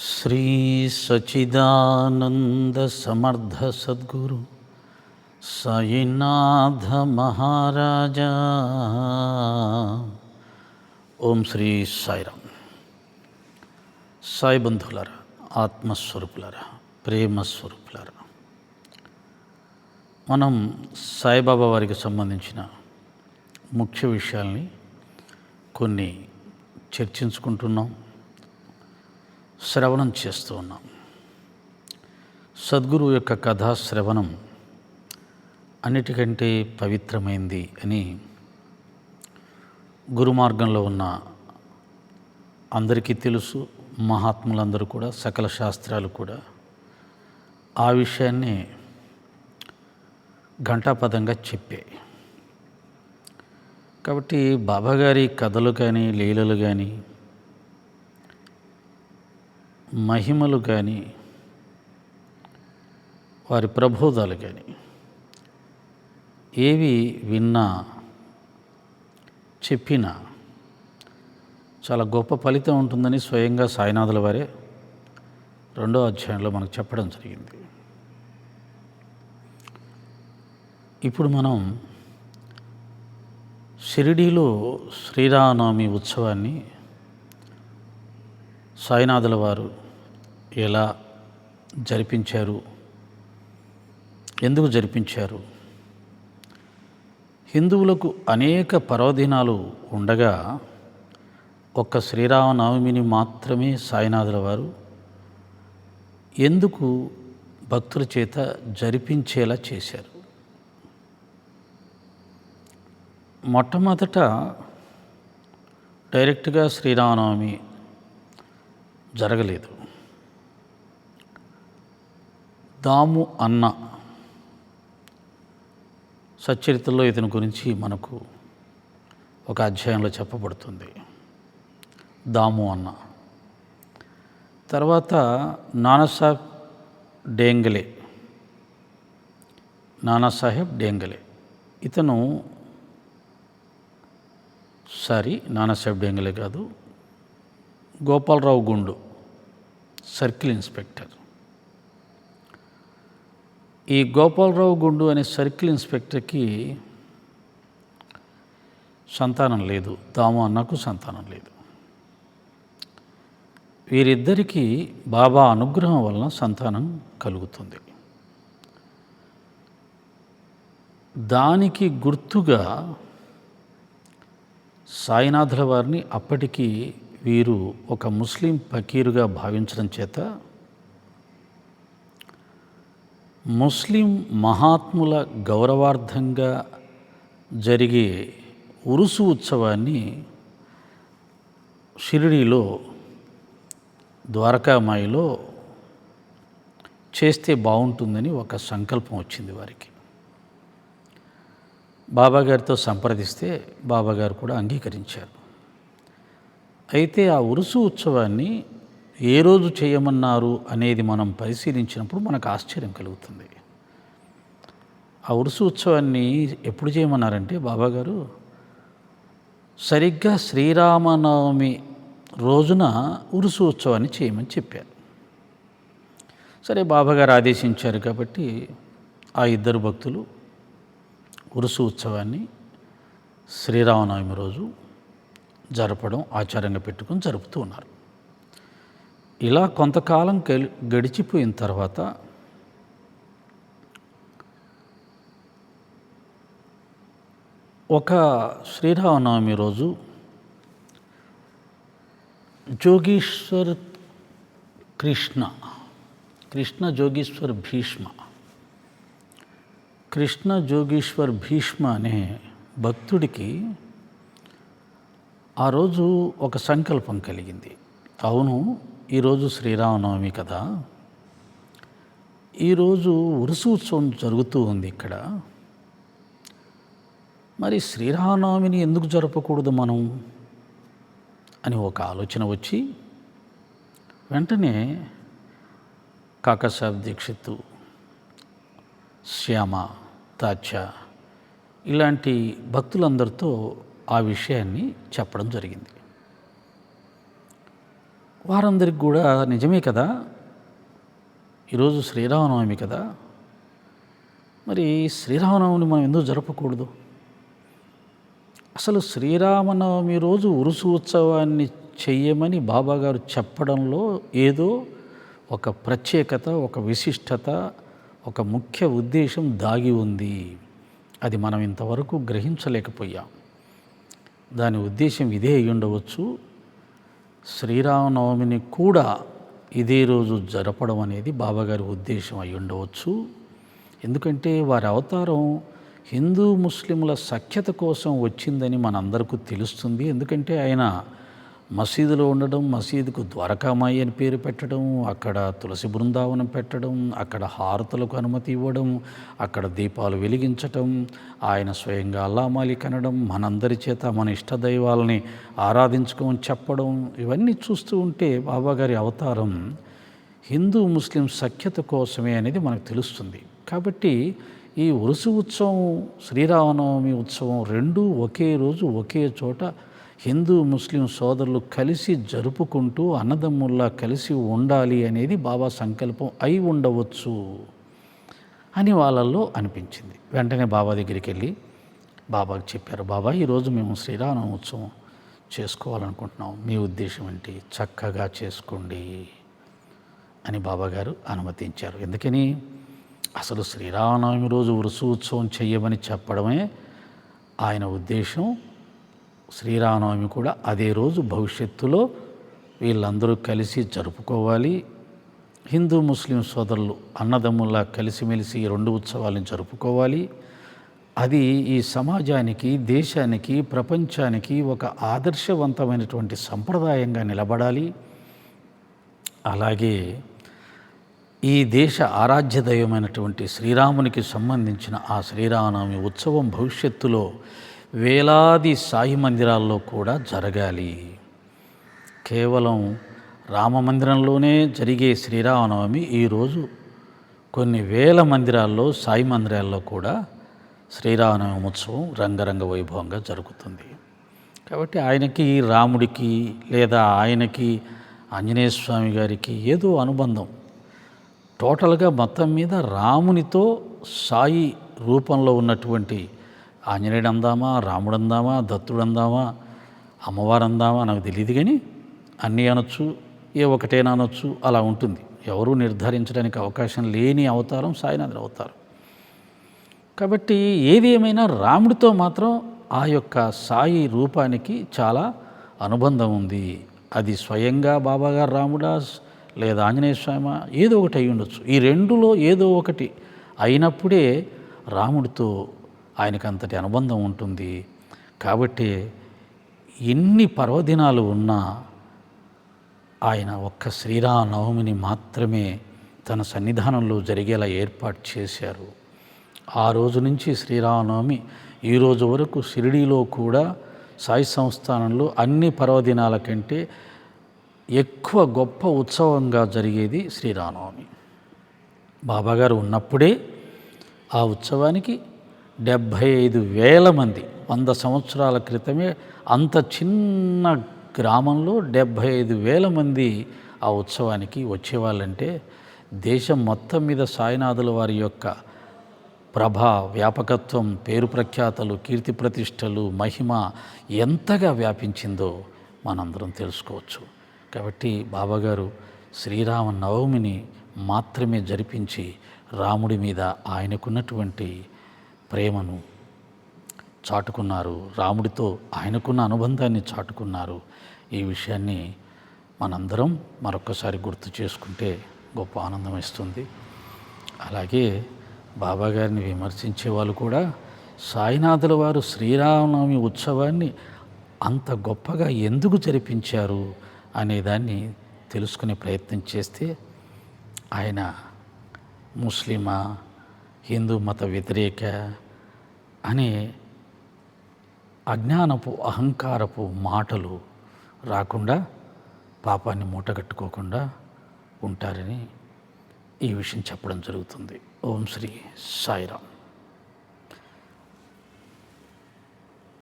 శ్రీ సచిదానంద సమర్థ సద్గురు సాయినాథ మహారాజా. ఓం శ్రీ సాయిరామ్. సాయి బంధువులారా ఆత్మస్వరూపులారా ప్రేమస్వరూపులారా. మనం సాయిబాబా వారికి సంబంధించిన ముఖ్య విషయాల్ని కొన్ని చర్చించుకుంటున్నాం. శ్రవణం చేస్తూ ఉన్నాం. సద్గురువు యొక్క కథా శ్రవణం అన్నిటికంటే పవిత్రమైంది అని గురుమార్గంలో ఉన్న అందరికీ తెలుసు మహాత్ములందరూ కూడా సకల శాస్త్రాలు కూడా. ఆ విషయాన్ని ఘంటాపదంగా చెప్పాయి కాబట్టి బాబాగారి కథలు కానీ లీలలు కానీ మహిమలు కానీ వారి ప్రబోధాలు కానీ ఏవి విన్నా చెప్పినా చాలా గొప్ప ఫలితం ఉంటుందని స్వయంగా సాయినాథుల వారే రెండో అధ్యాయంలో మనకు చెప్పడం జరిగింది. ఇప్పుడు మనం షిరిడీలో శ్రీరామనవమి ఉత్సవాన్ని సాయినాథుల వారు ఎలా జరిపించారు? ఎందుకు జరిపించారు? హిందువులకు అనేక పర్వదినాలు ఉండగా ఒక్క శ్రీరామనవమిని మాత్రమే సాయినాథుల వారు ఎందుకు భక్తుల చేత జరిపించేలా చేశారు? మొట్టమొదట డైరెక్ట్గా శ్రీరామనవమి జరగలేదు. దాము అన్న సచ్చరిత్రలో ఇతని గురించి మనకు ఒక అధ్యాయంలో చెప్పబడుతుంది. దాము అన్న. తర్వాత నానాసాహెబ్ డేంగలే. నానాసాహెబ్ డేంగలే. ఇతను సారీ నానాసాహెబ్ డేంగలే కాదు గోపాలరావు గుండు సర్కిల్ ఇన్స్పెక్టర్. ఈ గోపాలరావు గుండు అనే సర్కిల్ ఇన్స్పెక్టర్కి సంతానం లేదు. దాము అన్నకు సంతానం లేదు. వీరిద్దరికీ బాబా అనుగ్రహం వలన సంతానం కలుగుతుంది. దానికి గుర్తుగా సాయినాథుల వారిని అప్పటికీ వీరు ఒక ముస్లిం ఫకీరుగా భావించడం చేత ముస్లిం మహాత్ముల గౌరవార్థంగా జరిగే ఉరుసు ఉత్సవాన్ని షిరిడీలో ద్వారకామాయిలో చేస్తే బాగుంటుందని ఒక సంకల్పం వచ్చింది వారికి. బాబాగారితో సంప్రదిస్తే బాబాగారు కూడా అంగీకరించారు. అయితే ఆ ఉరుసు ఉత్సవాన్ని ఏ రోజు చేయమన్నారు అనేది మనం పరిశీలించినప్పుడు మనకు ఆశ్చర్యం కలుగుతుంది. ఆ ఉరుసు ఉత్సవాన్ని ఎప్పుడు చేయమన్నారంటే బాబాగారు సరిగ్గా శ్రీరామనవమి రోజున ఉరుసు ఉత్సవాన్ని చేయమని చెప్పారు. సరే బాబాగారు ఆదేశించారు కాబట్టి ఆ ఇద్దరు భక్తులు ఉరుసు ఉత్సవాన్ని శ్రీరామనవమి రోజు జరపడం ఆచారంగా పెట్టుకొని జరుపుతూ ఉన్నారు. ఇలా కొంతకాలం గడిచిపోయిన తర్వాత ఒక శ్రీరామనవమి రోజు జోగీశ్వర్ కృష్ణ కృష్ణ జోగీశ్వర్ భీష్మ కృష్ణ జోగీశ్వర్ భీష్మ అనే భక్తుడికి ఆ రోజు ఒక సంకల్పం కలిగింది. అవును ఈరోజు శ్రీరామనవమి కదా. ఈరోజు ఉరుసు ఉత్సవం జరుగుతూ ఉంది ఇక్కడ. మరి శ్రీరామనవమిని ఎందుకు జరపకూడదు మనం? అని ఒక ఆలోచన వచ్చి వెంటనే కాకసాబ్ దీక్షిత్ శ్యామ తాచ ఇలాంటి భక్తులందరితో ఆ విషయాన్ని చెప్పడం జరిగింది. వారందరికి కూడా నిజమే కదా? ఈరోజు శ్రీరామనవమి కదా? మరి శ్రీరామనవమిని మనం ఎందుకు జరపకూడదు? అసలు శ్రీరామనవమి రోజు ఉరుసు ఉత్సవాన్ని చెయ్యమని బాబాగారు చెప్పడంలో ఏదో ఒక ప్రత్యేకత ఒక విశిష్టత ఒక ముఖ్య ఉద్దేశం దాగి ఉంది. అది మనం ఇంతవరకు గ్రహించలేకపోయాం. దాని ఉద్దేశం ఇదే అయి ఉండవచ్చు. శ్రీరామనవమిని కూడా ఇదే రోజు జరపడం అనేది బాబాగారి ఉద్దేశం అయి ఉండవచ్చు. ఎందుకంటే వారి అవతారం హిందూ ముస్లింల సఖ్యత కోసం వచ్చిందని మనందరికీ తెలుస్తుంది. ఎందుకంటే ఆయన మసీదులో ఉండడం మసీదుకు ద్వారకామాయి అని పేరు పెట్టడం అక్కడ తులసి బృందావనం పెట్టడం అక్కడ హారతులకు అనుమతి ఇవ్వడం అక్కడ దీపాలు వెలిగించటం ఆయన స్వయంగా అల్లామాలి కనడం మనందరి చేత మన ఇష్టదైవాలని ఆరాధించుకోమని చెప్పడం ఇవన్నీ చూస్తూ ఉంటే బాబాగారి అవతారం హిందూ ముస్లిం సఖ్యత కోసమే అనేది మనకు తెలుస్తుంది. కాబట్టి ఈ ఉరుసు ఉత్సవం శ్రీరామనవమి ఉత్సవం రెండూ ఒకే రోజు ఒకే చోట హిందూ ముస్లిం సోదరులు కలిసి జరుపుకుంటూ అన్నదమ్ముల్లా కలిసి ఉండాలి అనేది బాబా సంకల్పం అయి ఉండవచ్చు అని వాళ్ళల్లో అనిపించింది. వెంటనే బాబా దగ్గరికి వెళ్ళి బాబాకి చెప్పారు బాబా ఈరోజు మేము శ్రీరామ ఉత్సవం చేసుకోవాలనుకుంటున్నాం. మీ ఉద్దేశం ఏంటి? చక్కగా చేసుకోండి అని బాబాగారు అనుమతించారు. ఎందుకని? అసలు శ్రీరామనవమి రోజు వృసు ఉత్సవం చెయ్యమని చెప్పడమే ఆయన ఉద్దేశం. శ్రీరామనవమి కూడా అదే రోజు భవిష్యత్తులో వీళ్ళందరూ కలిసి జరుపుకోవాలి. హిందూ ముస్లిం సోదరులు అన్నదమ్ముల్లా కలిసిమెలిసి రెండు ఉత్సవాలను జరుపుకోవాలి. అది ఈ సమాజానికి దేశానికి ప్రపంచానికి ఒక ఆదర్శవంతమైనటువంటి సంప్రదాయంగా నిలబడాలి. అలాగే ఈ దేశ ఆరాధ్య దైవమైనటువంటి శ్రీరామునికి సంబంధించిన ఆ శ్రీరామనవమి ఉత్సవం భవిష్యత్తులో వేలాది సాయి మందిరాల్లో కూడా జరగాలి. కేవలం రామ మందిరంలోనే జరిగే శ్రీరామనవమి ఈరోజు కొన్ని వేల మందిరాల్లో సాయి మందిరాల్లో కూడా శ్రీరామనవమి ఉత్సవం రంగరంగ వైభవంగా జరుగుతుంది. కాబట్టి ఆయనకి రాముడికి లేదా ఆయనకి ఆంజనేయ స్వామి గారికి ఏదో అనుబంధం. టోటల్గా మొత్తం మీద రామునితో సాయి రూపంలో ఉన్నటువంటి ఆంజనేయుడు అందామా రాముడు అందామా దత్తుడు అందామా అమ్మవారు అందామా నాకు తెలియదు కానీ అన్నీ అనొచ్చు ఏ ఒకటేనా అనొచ్చు అలా ఉంటుంది. ఎవరూ నిర్ధారించడానికి అవకాశం లేని అవతారం సాయినాథుని అవతారం. కాబట్టి ఏది ఏమైనా రాముడితో మాత్రం ఆ యొక్క సాయి రూపానికి చాలా అనుబంధం ఉంది. అది స్వయంగా బాబాగారు రాముడా లేదా ఆంజనేయ స్వామి ఏదో ఒకటి అయి ఉండొచ్చు. ఈ రెండులో ఏదో ఒకటి అయినప్పుడే రాముడితో ఆయనకు అంతటి అనుబంధం ఉంటుంది. కాబట్టి ఎన్ని పర్వదినాలు ఉన్నా ఆయన ఒక్క శ్రీరామనవమిని మాత్రమే తన సన్నిధానంలో జరిగేలా ఏర్పాటు చేశారు. ఆ రోజు నుంచి శ్రీరామనవమి ఈరోజు వరకు షిరిడీలో కూడా సాయి సంస్థానంలో అన్ని పర్వదినాల కంటే ఎక్కువ గొప్ప ఉత్సవంగా జరిగేది శ్రీరామనవమి. బాబాగారు ఉన్నప్పుడే ఆ ఉత్సవానికి డెబ్భై ఐదు వేల మంది. వంద సంవత్సరాల క్రితమే అంత చిన్న గ్రామంలో డెబ్భై ఐదు వేల మంది ఆ ఉత్సవానికి వచ్చేవాళ్ళంటే దేశం మొత్తం మీద సాయినాథుల వారి యొక్క ప్రభ వ్యాపకత్వం పేరు ప్రఖ్యాతలు కీర్తి ప్రతిష్టలు మహిమ ఎంతగా వ్యాపించిందో మనందరం తెలుసుకోవచ్చు. కాబట్టి బాబాగారు శ్రీరామ నవమిని మాత్రమే జరిపించి రాముడి మీద ఆయనకున్నటువంటి ప్రేమను చాటుకున్నారు. రాముడితో ఆయనకున్న అనుబంధాన్ని చాటుకున్నారు. ఈ విషయాన్ని మనందరం మరొకసారి గుర్తు చేసుకుంటే గొప్ప ఆనందం ఇస్తుంది అలాగే బాబాగారిని విమర్శించే వాళ్ళు కూడా సాయినాథుల వారు శ్రీరామనవమి ఉత్సవాన్ని అంత గొప్పగా ఎందుకు జరిపించారు అనేదాన్ని తెలుసుకునే ప్రయత్నం చేస్తే ఆయన ముస్లిమా హిందూ మత వ్యతిరేక అనే అజ్ఞానపు అహంకారపు మాటలు రాకుండా పాపాన్ని మూటగట్టుకోకుండా ఉంటారని ఈ విషయం చెప్పడం జరుగుతుంది. ఓం శ్రీ సాయిరామ్.